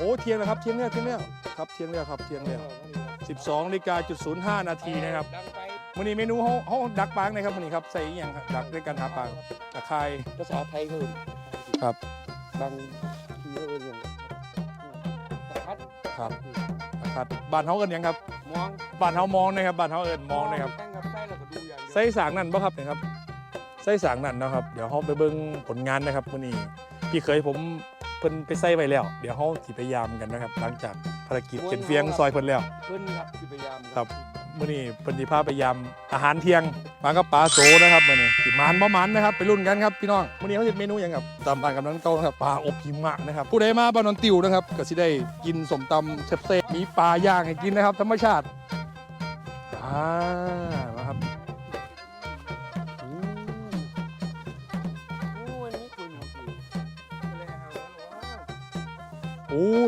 โอ้เที่ยงแล้วครับเที่ยงแล้วเที่ยงแล้วครับเที่ยงแล้วครับเที่ยงแล้ว12นาฬิกาจุดศูนย์ห้านาทีนะครับดังไปมื้อนี้เมนูเฮาเฮาดักปลาในครับมื้อนี้ครับใส่อีหยังครับดักด้วยกันหาปลาครับตะไคร้ภาษาไทยคือครับดังที่เอิ้นอย่างตะคัดครับนะครับบ้านเฮาเอิ้นหยังครับมองบ้านเฮามองนะครับบ้านเฮาเอิ้นมองนะครับตั้งกับไส้แล้วก็ดูอย่างเดียวไส้สางนั่นป่ะครับเนี่ยครับไส้สางนั่นนะครับเดี๋ยวเขาไปเบิ่งผลงานนะครับมื้อนี้พี่เคยผม เพิ่นไปใส่ไว้แล้ว เดี๋ยวเขาสิพยายามกันนะครับ หลังจากภารกิจเก็นเฟียงซอยเพิ่นแล้ว เพิ่นครับสิพยายามครับมื้อนี้เพิ่นสิพาไปยามอาหารเที่ยงมากับปลาโสนะครับมื้อนี้สิมานบ่มันนะครับไปรุ่นกันครับพี่น้องมื้อนี้เขาสิเมนูหยังครับตามบ้านกำนันเก่านะครับปลาอบหิมะนะครับผู้ใดมาบ้านนนติวนะครับก็สิได้กินสมตำแซ่บๆมีปลาย่างให้กินนะครับ ธรรมชาติอ่า 오